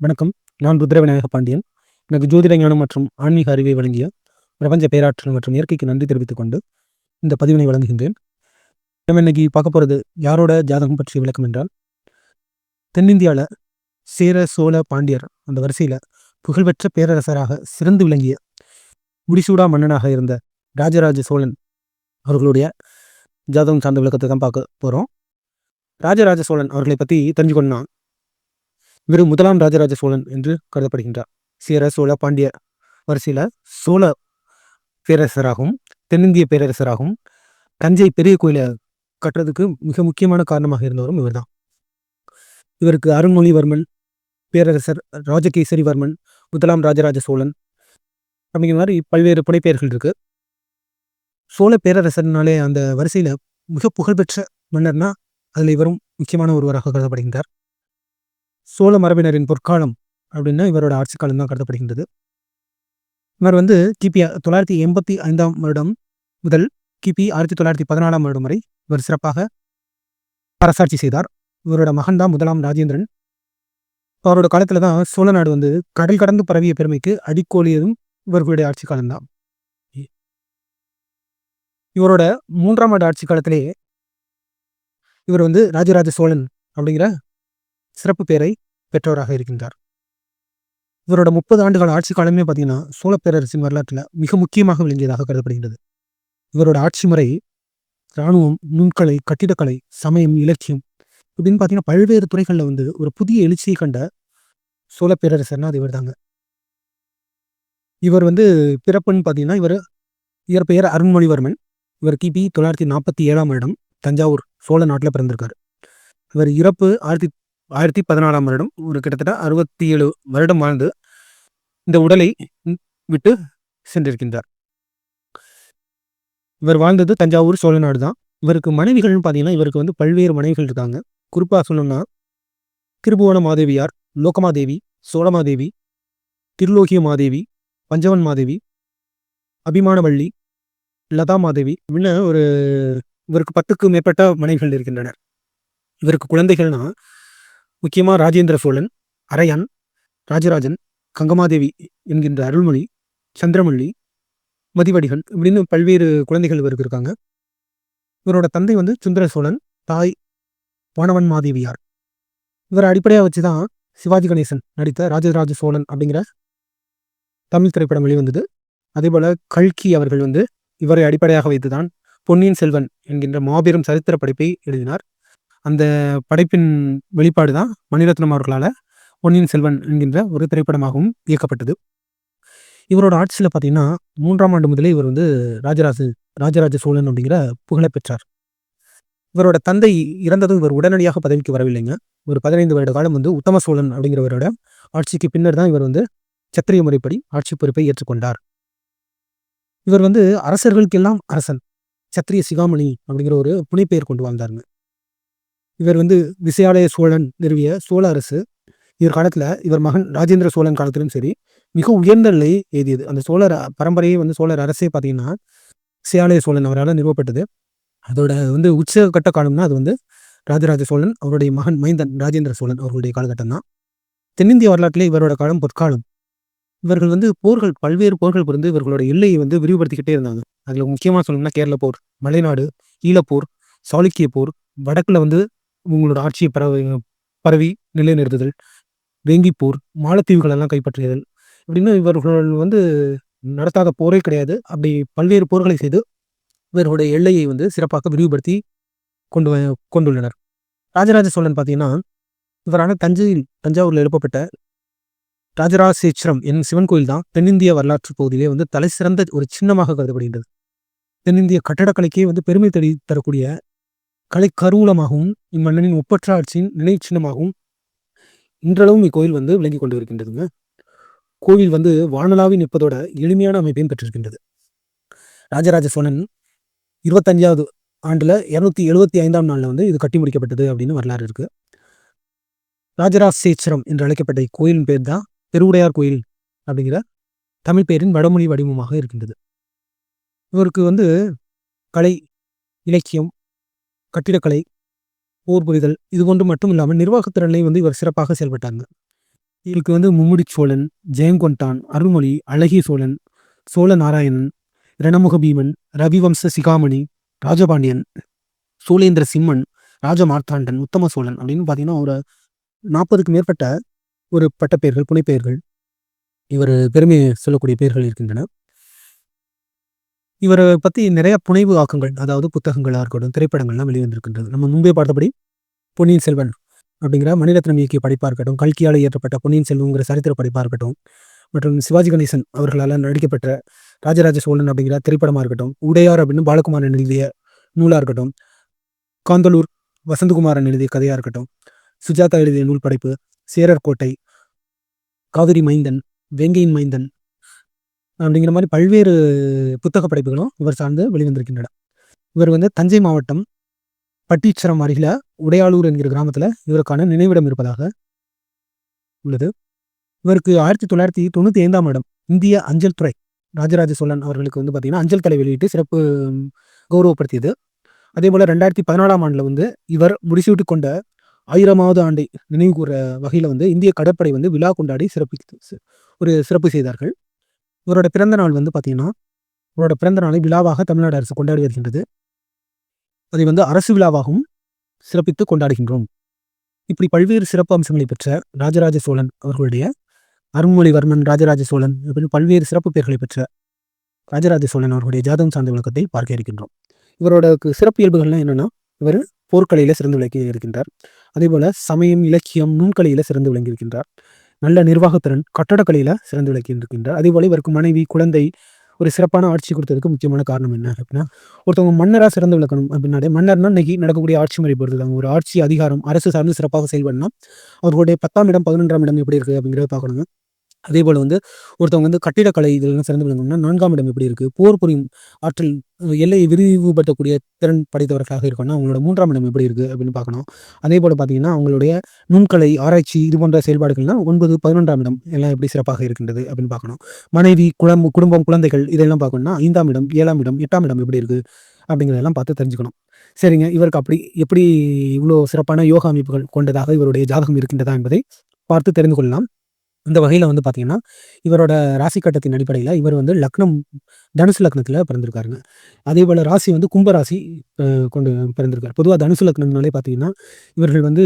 வணக்கம். நான் ருத்ரவிநாயக பாண்டியன். எனக்கு ஜோதிட ஞானம் மற்றும் ஆன்மீக அறிவை வழங்கிய பிரபஞ்ச பேராற்றல் மற்றும் இயற்கைக்கு நன்றி தெரிவித்துக் கொண்டு இந்த பதிவினை வழங்குகின்றேன். நம்ம இன்னைக்கு பார்க்க போகிறது யாரோட ஜாதகம் பற்றிய விளக்கம் என்றால் தென்னிந்தியாவில் சேர சோழ பாண்டியர் அந்த வரிசையில் புகழ்பெற்ற பேரரசராக சிறந்து விளங்கிய முடிசூடா மன்னனாக இருந்த ராஜராஜ சோழன் அவர்களுடைய ஜாதகம் சார்ந்த விளக்கத்தை தான் பார்க்க போகிறோம் ராஜராஜ சோழன் அவர்களை பற்றி தெரிஞ்சுக்கணும்னா இவர் முதலாம் ராஜராஜ சோழன் என்று கருதப்படுகின்றார். சேர சோழ பாண்டிய வரிசையில் சோழ பேரரசராகவும் தென்னிந்திய பேரரசராகவும் தஞ்சை பெரிய கோயிலை கட்டுறதுக்கு மிக முக்கியமான காரணமாக இருந்தவரும் இவர் தான் இவருக்கு அருண்மொழிவர்மன் பேரரசர் ராஜகேசரிவர்மன் முதலாம் ராஜராஜ சோழன் அப்படிங்கிற மாதிரி பல்வேறு புனைப்பெயர்கள் இருக்கு. சோழ பேரரசர்னாலே அந்த வரிசையில் மிக புகழ்பெற்ற மன்னர்னா அதில் இவரும் முக்கியமான ஒருவராக கருதப்படுகின்றார். சோழ மரபினரின் பொற்காலம் அப்படின்னா இவரோட ஆட்சி காலம் தான் கருதப்படுகின்றது. இவர் வந்து கிபி தொள்ளாயிரத்தி எண்பத்தி ஐந்தாம் வருடம் முதல் கிபி ஆயிரத்தி தொள்ளாயிரத்தி பதினாலாம் வருடம் வரை இவர் சிறப்பாக அரசாட்சி செய்தார். இவரோட மகன் தான் முதலாம் ராஜேந்திரன். அவரோட காலத்தில் தான் சோழ நாடு வந்து கடல் கடந்து பரவிய பெருமைக்கு அடிக்கோலியதும் இவர்களுடைய ஆட்சி காலம்தான் இவரோட மூன்றாம் ஆண்டு ஆட்சி காலத்திலேயே இவர் வந்து ராஜராஜ சோழன் அப்படிங்கிற சிறப்பு பெயரை பெற்றவராக இருக்கின்றார். இவரோட முப்பது ஆண்டுகள் ஆட்சி காலமே பார்த்தீங்கன்னா சோழ பேரரசின் வரலாற்றில் மிக முக்கியமாக விளங்கியதாக கருதப்படுகிறது இவரோட ஆட்சி முறை இராணுவம் நுண்கலை கட்டிடக்கலை சமயம் இலக்கியம் இப்படின்னு பார்த்தீங்கன்னா பல்வேறு துறைகளில் வந்து ஒரு புதிய எழுச்சியை கண்ட சோழ பேரரசர்னா அது இவர் தாங்க இவர் வந்து பிறப்புன்னு பார்த்தீங்கன்னா இவர் இயற்பெயர் அருண்மொழிவர்மன். இவர் கிபி தொள்ளாயிரத்தி நாற்பத்தி ஏழாம் வருடம் தஞ்சாவூர் சோழ நாட்டில் பிறந்திருக்காரு. இவர் இறப்பு ஆயிரத்தி ஆயிரத்தி பதினாலாம் வருடம் ஒரு கிட்டத்தட்ட அறுபத்தி ஏழு வருடம் வாழ்ந்து இந்த உடலை விட்டு சென்றிருக்கின்றார். இவர் வாழ்ந்தது தஞ்சாவூர் சோழ நாடு தான் இவருக்கு மனைவிகள்னு பார்த்தீங்கன்னா இவருக்கு வந்து பல்வேறு மனைவிகள் இருக்காங்க. குறிப்பாக சொல்லணும்னா திருபுவன மாதேவியார் லோகமாதேவி சோழமாதேவி திருலோகிய மாதேவி பஞ்சவன் மாதேவி அபிமானவள்ளி லதா மாதேவி அப்படின்னு ஒரு இவருக்கு பத்துக்கு மேற்பட்ட மனைவிகள் இருக்கின்றனர். இவருக்கு குழந்தைகள்னா முக்கியமாக ராஜேந்திர சோழன் அரையான் ராஜராஜன் கங்கமாதேவி என்கின்ற அருள்மொழி சந்திரமல்லி மதிவடிகன் இப்படின்னு பல்வேறு குழந்தைகள் இவருக்கு இருக்காங்க. இவரோட தந்தை வந்து சுந்தர சோழன் தாய் வானவன் மாதேவியார். இவரை அடிப்படையாக வச்சு தான் சிவாஜி கணேசன் நடித்த ராஜராஜ சோழன் அப்படிங்கிற தமிழ் திரைப்படம் வெளிவந்தது. அதே போல் கல்கி அவர்கள் வந்து இவரை அடிப்படையாக வைத்து தான் பொன்னியின் செல்வன் என்கின்ற மாபெரும் சரித்திர படைப்பை எழுதினார். அந்த படைப்பின் வெளிப்பாடு தான் மணிரத்னம் அவர்களால் பொன்னியின் செல்வன் என்கின்ற ஒரு திரைப்படமாகவும் இயக்கப்பட்டது. இவரோட ஆட்சியில் பார்த்தீங்கன்னா மூன்றாம் ஆண்டு முதலே இவர் வந்து ராஜராஜ ராஜராஜ சோழன் அப்படிங்கிற புகழை பெற்றார். இவரோட தந்தை இறந்ததும் இவர் உடனடியாக பதவிக்கு வரவில்லைங்க. ஒரு பதினைந்து வருட காலம் வந்து உத்தம சோழன் அப்படிங்கிறவரோட ஆட்சிக்கு பின்னர் தான் இவர் வந்து சத்திரிய முறைப்படி ஆட்சி பொறுப்பை ஏற்றுக்கொண்டார். இவர் வந்து அரசர்களுக்கெல்லாம் அரசன் சத்திரிய சிகாமணி அப்படிங்கிற ஒரு புனைப்பெயர் கொண்டு வாழ்ந்தாருங்க. இவர் வந்து விசயாலய சோழன் நிறுவிய சோழ அரசு. இவர் காலத்தில் இவர் மகன் ராஜேந்திர சோழன் காலத்திலும் சரி மிக உயர்ந்த நிலையை எழுதியது அந்த சோழர் பரம்பரையே வந்து சோழர் அரசே பார்த்தீங்கன்னா விசயாலய சோழன் அவரால் நிறுவப்பட்டது. அதோட வந்து உச்சகட்ட காலம்னா அது வந்து ராஜராஜ சோழன் அவருடைய மகன் மைந்தன் ராஜேந்திர சோழன் அவர்களுடைய காலகட்டம் தான். தென்னிந்திய வரலாற்றிலே இவரோட காலம் பொற்காலம். இவர்கள் வந்து போர்கள் பல்வேறு போர்கள் புரிந்து இவர்களோட எல்லையை வந்து விரிவுபடுத்திக்கிட்டே இருந்தாங்க. அதில் முக்கியமாக சொல்லணும்னா கேரள போர் மலைநாடு ஈழப்போர் சாளுக்கிய போர் வடக்கில் வந்து உங்களோட ஆட்சியை பரவி பரவி நிலைநிறுத்துதல் வேங்கிப்போர் மாலத்தீவுகள் எல்லாம் கைப்பற்றியதல். இப்படின்னு இவர்கள் வந்து நடத்தாத போரே கிடையாது. அப்படி பல்வேறு போர்களை செய்து இவர்களுடைய எல்லையை வந்து சிறப்பாக விரிவுபடுத்தி கொண்டு கொண்டுள்ளனர். ராஜராஜ சோழன் பார்த்தீங்கன்னா இவரான தஞ்சையில் தஞ்சாவூரில் எழுப்பப்பட்ட ராஜராஜேஸ்வரம் என் சிவன் கோயில் தான் தென்னிந்திய வரலாற்று பகுதியிலே வந்து தலை சிறந்த ஒரு சின்னமாக கருதப்படுகின்றது. தென்னிந்திய கட்டடக்கலைக்கே வந்து பெருமை தடி தரக்கூடிய கலை கருவூலமாகவும் இம்மன்னனின் ஒப்பற்ற ஆட்சியின் நினைவு சின்னமாகவும் இன்றளவும் இக்கோயில் வந்து விளங்கி கொண்டு இருக்கின்றதுங்க கோவில் வந்து வானலாவி நிற்பதோட எளிமையான அமைப்பையும் பெற்றிருக்கின்றது. ராஜராஜ சோழன் இருபத்தஞ்சாவது ஆண்டில் இரநூத்தி எழுபத்தி ஐந்தாம் நாளில் வந்து இது கட்டி முடிக்கப்பட்டது அப்படின்னு வரலாறு இருக்கு. ராஜராசேச்சரம் என்று அழைக்கப்பட்ட இக்கோயிலின் பேர் தான் பெருவுடையார் கோயில் அப்படிங்கிற தமிழ் பெயரின் வடமொழி வடிவமாக இருக்கின்றது. இவருக்கு வந்து கலை இலக்கியம் கட்டிடக்கலை போர் புரிதல் இது ஒன்று மட்டும் இல்லாமல் நிர்வாகத்திறனையும் வந்து இவர் சிறப்பாக செயல்பட்டாங்க. இவருக்கு வந்து மும்முடி சோழன் ஜெயங்கொண்டான் அருள்மொழி அழகிய சோழன் சோழ நாராயணன் ரணமுக பீமன் ரவிவம்ச சிகாமணி ராஜபாண்டியன் சோழேந்திர சிம்மன் ராஜமார்த்தாண்டன் உத்தம சோழன் அப்படின்னு பார்த்தீங்கன்னா ஒரு நாற்பதுக்கு மேற்பட்ட ஒரு பட்டப்பெயர்கள் புனைப்பெயர்கள் இவர் பெருமை சொல்லக்கூடிய பெயர்கள் இருக்கின்றன. இவரை பற்றி நிறைய புனைவு ஆக்கங்கள் அதாவது புத்தகங்களாக இருக்கட்டும் திரைப்படங்கள்லாம் வெளிவந்திருக்கின்றது. நம்ம முன்பே பார்த்தபடி பொன்னியின் செல்வன் அப்படிங்கிற மணிரத்னம் இயக்கிய படிப்பாக இருக்கட்டும் கல்கியால் இயற்றப்பட்ட பொன்னியின் செல்வங்கிற சரித்திர படிப்பாக இருக்கட்டும் மற்றும் சிவாஜி கணேசன் அவர்களால் நடிக்கப்பட்ட ராஜராஜ சோழன் அப்படிங்கிற திரைப்படமாக இருக்கட்டும் உடையார் அப்படின்னு பாலகுமாரன் எழுதிய நூலாக இருக்கட்டும் காந்தலூர் வசந்தகுமாரன் எழுதிய கதையாக இருக்கட்டும் சுஜாதா எழுதிய நூல் படைப்பு சேரர் கோட்டை காவிரி மைந்தன் வேங்கையின் மைந்தன் அப்படிங்கிற மாதிரி பல்வேறு புத்தக படைப்புகளும் இவர் சார்ந்து வெளிவந்திருக்கின்றன. இவர் வந்து தஞ்சை மாவட்டம் பட்டீச்சரம் அருகில உடையாளூர் என்கிற கிராமத்தில் இவருக்கான நினைவிடம் இருப்பதாக உள்ளது. இவருக்கு ஆயிரத்தி தொள்ளாயிரத்தி தொண்ணூற்றி ஐந்தாம் இடம் இந்திய அஞ்சல் துறை ராஜராஜ சோழன் அவர்களுக்கு வந்து பார்த்தீங்கன்னா அஞ்சல் தலை வெளியிட்டு சிறப்பு கௌரவப்படுத்தியது. அதே போல் ரெண்டாயிரத்தி பதினாலாம் ஆண்டில் வந்து இவர் முடிசூட்டி கொண்ட ஆயிரமாவது ஆண்டை நினைவு கூற வகையில் வந்து இந்திய கடற்படை வந்து விழா கொண்டாடி சிறப்பித்து ஒரு சிறப்பு செய்தார்கள். இவரோட பிறந்த நாள் வந்து பார்த்தீங்கன்னா இவரோட பிறந்த நாளை விழாவாக தமிழ்நாடு அரசு கொண்டாடி வருகின்றது. அதை வந்து அரசு விழாவாகவும் சிறப்பித்து கொண்டாடுகின்றோம். இப்படி பல்வேறு சிறப்பு அம்சங்களை பெற்ற ராஜராஜ சோழன் அவர்களுடைய அருண்மொழிவர்மன் ராஜராஜ சோழன் அப்படின்னு பல்வேறு சிறப்பு பெயர்களை பெற்ற ராஜராஜ சோழன் அவர்களுடைய ஜாதகம் சார்ந்த விளக்கத்தை பார்க்க இருக்கின்றோம் இவரோட சிறப்பு இயல்புகள்லாம் என்னென்னா இவர் போர்க்கலையில் சிறந்து விளக்கி இருக்கின்றார் அதே போல் சமயம் இலக்கியம் நுண்கலையில் சிறந்து விளங்கி இருக்கின்றார் நல்ல நிர்வாகத்திறன் கட்டடக்கலையில் சிறந்து விளக்கின்றிருக்கின்றார் அதேபோல் அதே இவருக்கு மனைவி குழந்தை ஒரு சிறப்பான ஆட்சி கொடுத்ததுக்கு முக்கியமான காரணம் என்ன அப்படின்னா ஒருத்தவங்க மன்னராக சிறந்து விளக்கணும் அப்படின்னாலே மன்னர்னா இன்னைக்கு நடக்கக்கூடிய ஆட்சி முறை பொறுத்து ஒரு ஆட்சி அதிகாரம் அரசு சார்ந்து சிறப்பாக செயல்படணும். அவர்களுடைய பத்தாம் இடம் பதினொன்றாம் இடம் எப்படி இருக்குது அப்படிங்கிறத பார்க்கணுங்க அதே போல் வந்து ஒருத்தவங்க வந்து கட்டிடக்கலை இதெல்லாம் சிறந்து விளங்கணும்னா நான்காம் இடம் எப்படி இருக்குது போர் புரியும் ஆற்றல் எல்லையை விரிவுபடுத்தக்கூடிய திறன் படைத்தவர்களாக இருக்கணும்னா அவங்களோட மூன்றாம் இடம் எப்படி இருக்குது அப்படின்னு பார்க்கணும். அதே போல் பார்த்தீங்கன்னா அவங்களுடைய நுண்கலை ஆராய்ச்சி இது போன்ற செயல்பாடுகள்லாம் ஒன்பது பதினொன்றாம் இடம் எல்லாம் எப்படி சிறப்பாக இருக்கின்றது அப்படின்னு பார்க்கணும். மனைவி குழம்பு குடும்பம் குழந்தைகள் இதெல்லாம் பார்க்கணும்னா ஐந்தாம் இடம் ஏழாம் இடம் எட்டாம் இடம் எப்படி இருக்குது அப்படிங்கிறதெல்லாம் பார்த்து தெரிஞ்சுக்கணும். சரிங்க இவருக்கு அப்படி எப்படி இவ்வளோ சிறப்பான யோகா அமைப்புகள் கொண்டதாக இவருடைய ஜாதகம் இருக்கின்றதா என்பதை பார்த்து தெரிந்து கொள்ளலாம். இந்த வகையில் வந்து பார்த்தீங்கன்னா இவரோட ராசி கட்டத்தின் அடிப்படையில் இவர் வந்து லக்னம் தனுசு லக்னத்தில் பிறந்திருக்காருங்க. அதே போல் ராசி வந்து கும்பராசி கொண்டு பிறந்திருக்கார். பொதுவாக தனுசு லக்னம்னாலே பார்த்தீங்கன்னா இவர்கள் வந்து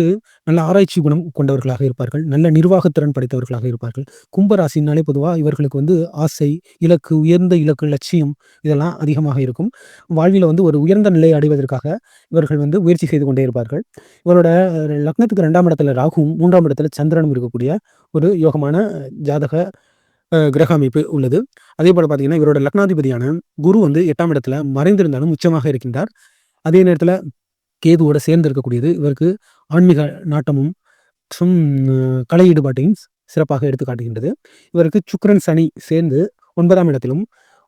நல்ல ஆராய்ச்சி குணம் கொண்டவர்களாக இருப்பார்கள் நல்ல நிர்வாகத்திறன் படைத்தவர்களாக இருப்பார்கள். கும்பராசினாலே பொதுவாக இவர்களுக்கு வந்து ஆசை இலக்கு உயர்ந்த இலக்கு லட்சியம் இதெல்லாம் அதிகமாக இருக்கும். வாழ்வில் வந்து ஒரு உயர்ந்த நிலையை அடைவதற்காக இவர்கள் வந்து முயற்சி செய்து கொண்டே இருப்பார்கள். இவரோட லக்னத்துக்கு ரெண்டாம் இடத்துல ராகுவும் மூன்றாம் இடத்துல சந்திரனும் இருக்கக்கூடிய ஒரு யோகமான ஜாதக கிரக அமைப்பு உள்ளது. அதே போல் பார்த்தீங்கன்னா இவரோட லக்னாதிபதியான குரு வந்து எட்டாம் இடத்துல மறைந்திருந்தாலும் உச்சமாக இருக்கின்றார். அதே நேரத்தில் கேதுவோட சேர்ந்து இருக்கக்கூடியது இவருக்கு ஆன்மீக நாட்டமும் மற்றும் கலை ஈடுபாட்டையும் சிறப்பாக எடுத்து காட்டுகின்றது. இவருக்கு சுக்கரன் சனி சேர்ந்து ஒன்பதாம் இடத்திலும்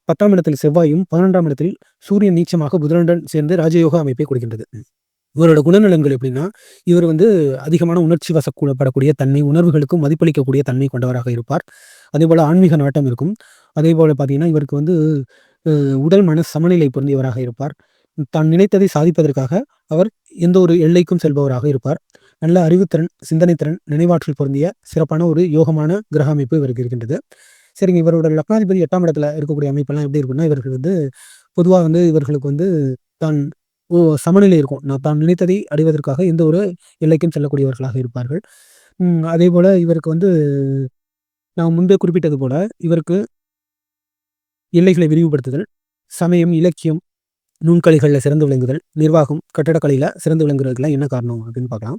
பத்தாம் இடத்தில் செவ்வாயும் பதினொன்றாம் இடத்தில் சூரியன் நீச்சமாக புதனுடன் சேர்ந்து ராஜயோக அமைப்பை கொடுக்கின்றது. இவரோட குணநலங்கள் எப்படின்னா இவர் வந்து அதிகமான உணர்ச்சி வசப்படக்கூடிய தன்மை உணர்வுகளுக்கும் மதிப்பளிக்கக்கூடிய தன்மை கொண்டவராக இருப்பார். அதே போல் ஆன்மீக நாட்டம் இருக்கும். அதே போல் பார்த்தீங்கன்னா இவருக்கு வந்து உடல் மன சமநிலை பொருந்தியவராக இருப்பார். தான் நினைத்ததை சாதிப்பதற்காக அவர் எந்த ஒரு எல்லைக்கும் செல்பவராக இருப்பார். நல்ல அறிவுத்திறன் சிந்தனைத்திறன் நினைவாற்றல் பொருந்திய சிறப்பான ஒரு யோகமான கிரக அமைப்பு இவருக்கு இருக்கின்றது. சரிங்க இவரோட லக்னாதிபதி எட்டாம் இடத்துல இருக்கக்கூடிய அமைப்பெல்லாம் எப்படி இருக்குன்னா இவர்கள் வந்து பொதுவாக வந்து இவர்களுக்கு வந்து தான் சமநிலை இருக்கும். நான் தான் நினைத்ததை அடைவதற்காக எந்த ஒரு எல்லைக்கும் செல்லக்கூடியவர்களாக இருப்பார்கள். அதே போல் இவருக்கு வந்து நான் முன்பே குறிப்பிட்டது போல இவருக்கு எல்லைகளை விரிவுபடுத்துதல் சமயம் இலக்கியம் நுண்கலைகளில் சிறந்து விளங்குதல் நிர்வாகம் கட்டடக்கலையில் சிறந்து விளங்குறதுக்கெல்லாம் என்ன காரணம் அப்படின்னு பார்க்கலாம்.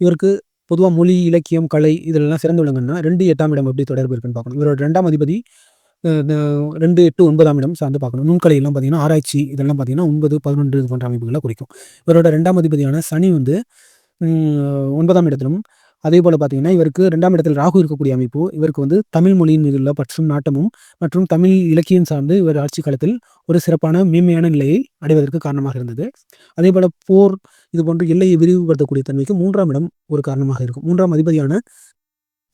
இவருக்கு பொதுவாக மொழி இலக்கியம் கலை இதெல்லாம் சிறந்து விளங்குன்னா ரெண்டு எட்டாம் இடம் எப்படி தொடர்பு இருக்குன்னு பார்க்கணும். இவரோட ரெண்டாம் அதிபதி ரெண்டு எட்டு ஒன்பதாம் இடம் சார்ந்து பார்க்கணும். நுண்கலையெல்லாம் பார்த்தீங்கன்னா ஆராய்ச்சி இதெல்லாம் பார்த்தீங்கன்னா ஒன்பது பதினொன்று இது போன்ற அமைப்புகளை குறிக்கும். இவரோட ரெண்டாம் அதிபதியான சனி வந்து ஒன்பதாம் இடத்திலும் அதே போல் பார்த்தீங்கன்னா இவருக்கு ரெண்டாம் இடத்தில் ராகு இருக்கக்கூடிய அமைப்பு இவருக்கு வந்து தமிழ் மொழியின் மீது உள்ள பற்றும் நாட்டமும் மற்றும் தமிழ் இலக்கியம் சார்ந்து இவர் ஆட்சி காலத்தில் ஒரு சிறப்பான மேன்மையான நிலையை அடைவதற்கு காரணமாக இருந்தது. அதே போல் போர் இது போன்று எல்லையை விரிவுபடுத்தக்கூடிய தன்மைக்கு மூன்றாம் இடம் ஒரு காரணமாக இருக்கும். மூன்றாம் அதிபதியான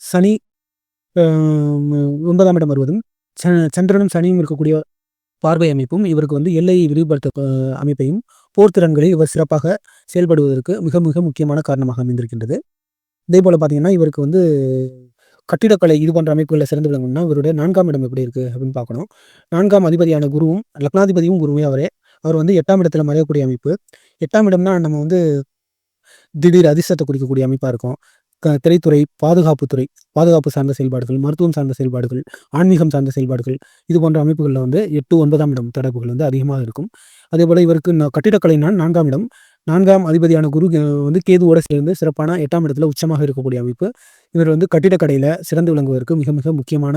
சனி ஒன்பதாம் இடம் வருவதும் சந்திரனும் சனியும் இருக்கக்கூடிய பார்வை அமைப்பும் இவருக்கு வந்து எல்லையை விரிவுபடுத்த அமைப்பையும் போர்த்திறன்களில் இவர் சிறப்பாக செயல்படுவதற்கு மிக மிக முக்கியமான காரணமாக அமைந்திருக்கின்றது. இதே போல் பார்த்தீங்கன்னா இவருக்கு வந்து கட்டிடக்கலை இது போன்ற அமைப்புகளில் சிறந்து விளங்கணும்னா இவருடைய நான்காம் இடம் எப்படி இருக்குது அப்படின்னு பார்க்கணும் நான்காம் அதிபதியான குருவும் லக்னாதிபதியும் குருவே அவரே. அவர் வந்து எட்டாம் இடத்துல மறையக்கூடிய அமைப்பு. எட்டாம் இடம்னா நம்ம வந்து திடீர் அதிர்ஷ்டத்தை குறிக்கக்கூடிய அமைப்பாக இருக்கும். க திரைத்துறை பாதுகாப்புத்துறை பாதுகாப்பு சார்ந்த செயல்பாடுகள் மருத்துவம் சார்ந்த செயல்பாடுகள் ஆன்மீகம் சார்ந்த செயல்பாடுகள் இது போன்ற அமைப்புகளில் வந்து எட்டு ஒன்பதாம் இடம் தொடர்புகள் வந்து அதிகமாக இருக்கும். அதே போல் இவருக்கு கட்டிடக்கலைனால் நான்காம் இடம். நான்காம் அதிபதியான குரு வந்து கேதுவோட சேர்ந்து சிறப்பான எட்டாம் இடத்துல உச்சமாக இருக்கக்கூடிய அமைப்பு. இவர் வந்து கட்டிடக்கடையில் சிறந்து விளங்குவதற்கு மிக மிக முக்கியமான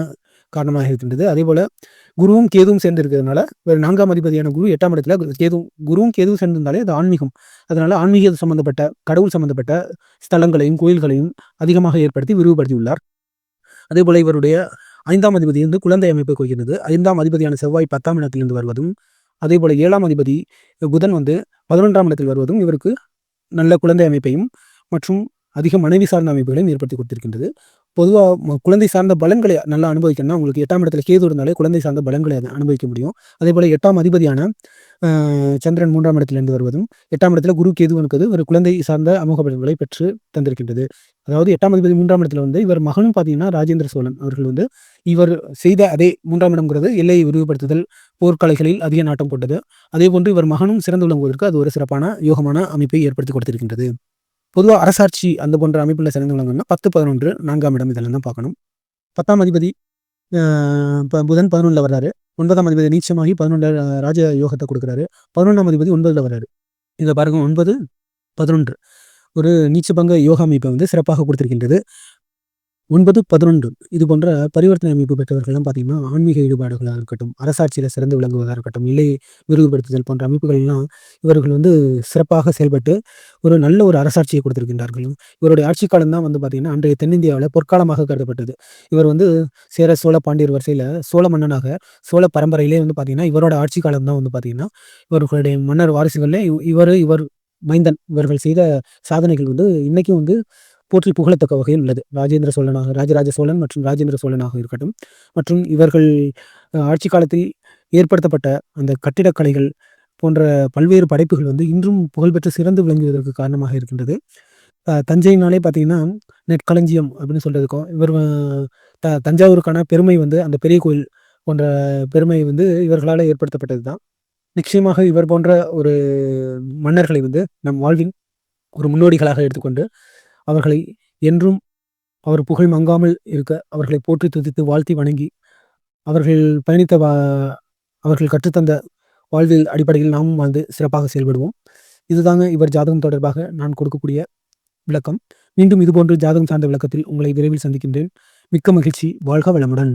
காரணமாக இருக்கின்றது. அதே போல குருவும் கேதுவும் சேர்ந்து இருக்கிறதுனால நான்காம் அதிபதியான குரு எட்டாம் இடத்துல கேது குருவும் கேதுவும் சேர்ந்திருந்தாலே அது ஆன்மீகம். அதனால ஆன்மீக சம்பந்தப்பட்ட கடவுள் சம்பந்தப்பட்ட ஸ்தலங்களையும் கோயில்களையும் அதிகமாக ஏற்படுத்தி விரிவுபடுத்தியுள்ளார். அதே போல இவருடைய ஐந்தாம் அதிபதி வந்து குழந்தை அமைப்பு கொள்கிறது ஐந்தாம் அதிபதியான செவ்வாய் பத்தாம் இடத்திலிருந்து வருவதும் அதே போல ஏழாம் அதிபதி புதன் வந்து பதினொன்றாம் இடத்தில் வருவதும் இவருக்கு நல்ல குழந்தை அமைப்பையும் மற்றும் அதிக மனைவி சார்ந்த அமைப்புகளையும் ஏற்படுத்தி கொடுத்திருக்கின்றது. பொதுவாக குழந்தை சார்ந்த பலன்களை நல்லா அனுபவிக்கணும்னா உங்களுக்கு எட்டாம் இடத்துல கேது இருந்தாலே குழந்தை சார்ந்த பலன்களை அனுபவிக்க முடியும். அதே போல் எட்டாம் அதிபதியான சந்திரன் மூன்றாம் இடத்திலிருந்து வருவதும் எட்டாம் இடத்துல குரு கேது ஒரு குழந்தை சார்ந்த அமோக பலன்களை பெற்று தந்திருக்கின்றது. அதாவது எட்டாம் அதிபதி மூன்றாம் இடத்துல வந்து இவர் மகனும் பார்த்தீங்கன்னா ராஜேந்திர சோழன் அவர்கள் வந்து இவர் செய்த அதே மூன்றாம் இடம்ங்கிறது எல்லையை விரிவுபடுத்துதல் போர்க்கலைகளில் அதிக நாட்டம் கொண்டது. அதே போன்று இவர் மகனும் சிறந்து விளங்குவதற்கு அது ஒரு சிறப்பான யோகமான அமைப்பை ஏற்படுத்தி கொடுத்திருக்கின்றது. பொதுவாக அரசாட்சி அந்த போன்ற அமைப்பில் சிறந்து விளங்குன்னா பத்து பதினொன்று நான்காம் இடம் இதெல்லாம் தான் பார்க்கணும். பத்தாம் அதிபதி இப்போ புதன் பதினொன்றில் வர்றாரு. ஒன்பதாம் அதிபதி நீச்சமாகி பதினொன்றில் ராஜ யோகத்தை கொடுக்குறாரு. பதினொன்றாம் அதிபதி ஒன்பதில் வர்றாரு. இதை பாருங்க ஒன்பது பதினொன்று. ஒரு நீச்சபங்க யோகா அமைப்பை வந்து சிறப்பாக கொடுத்திருக்கின்றது. ஒன்பது பதினொன்று. இது போன்ற பரிவர்த்தனை அமைப்பு பெற்றவர்கள்லாம் பார்த்தீங்கன்னா ஆன்மீக ஈடுபாடுகளாக இருக்கட்டும் அரசாட்சியில் சிறந்து விளங்குவதாக இருக்கட்டும் இல்லை விரிவுபடுத்துதல் போன்ற அமைப்புகள்லாம் இவர்கள் வந்து சிறப்பாக செயல்பட்டு ஒரு நல்ல ஒரு அரசாட்சியை கொடுத்திருக்கின்றார்கள். இவருடைய ஆட்சி காலம் தான் வந்து பார்த்தீங்கன்னா அன்றைய தென்னிந்தியாவில் பொற்காலமாக கருதப்பட்டது. இவர் வந்து சேர சோழ பாண்டியர் வரிசையில் சோழ மன்னனாக சோழ பரம்பரையிலே வந்து பார்த்தீங்கன்னா இவரோட ஆட்சி காலம் தான் வந்து பார்த்தீங்கன்னா இவர்களுடைய மன்னர் வாரிசுகளில் இவர் இவர் மைந்தன் இவர்கள் செய்த சாதனைகள் வந்து இன்றைக்கும் வந்து போற்றி புகழத்தக்க வகையில் உள்ளது. ராஜேந்திர சோழனாக ராஜராஜ சோழன் மற்றும் ராஜேந்திர சோழனாக இருக்கட்டும். மற்றும் இவர்கள் ஆட்சி காலத்தில் ஏற்படுத்தப்பட்ட அந்த கட்டிடக்கலைகள் போன்ற பல்வேறு படைப்புகள் வந்து இன்றும் புகழ்பெற்று சிறந்து விளங்குவதற்கு காரணமாக இருக்கின்றது. தஞ்சைனாலே பார்த்தீங்கன்னா நெற்களஞ்சியம் அப்படின்னு சொல்றதுக்கும் இவர் த தஞ்சாவூருக்கான பெருமை வந்து அந்த பெரிய கோயில் போன்ற பெருமை வந்து இவர்களால் ஏற்படுத்தப்பட்டது தான் நிச்சயமாக இவர் போன்ற ஒரு மன்னர்களை வந்து நம் வாழ்வின் ஒரு முன்னோடிகளாக எடுத்துக்கொண்டு அவர்களை என்றும் அவர் புகழ் மங்காமல் இருக்க அவர்களை போற்றி துதித்து வாழ்த்தி வணங்கி அவர்கள் பயணித்த வா அவர்கள் கற்றுத்தந்த வாழ்வில் அடிப்படையில் நாமும் வாழ்ந்து சிறப்பாக செயல்படுவோம். இதுதாங்க இவர் ஜாதகம் தொடர்பாக நான் கொடுக்கக்கூடிய விளக்கம். மீண்டும் இதுபோன்று ஜாதகம் சார்ந்த விளக்கத்தில் உங்களை விரைவில் சந்திக்கின்றேன். மிக்க மகிழ்ச்சி. வாழ்க வளமுடன்.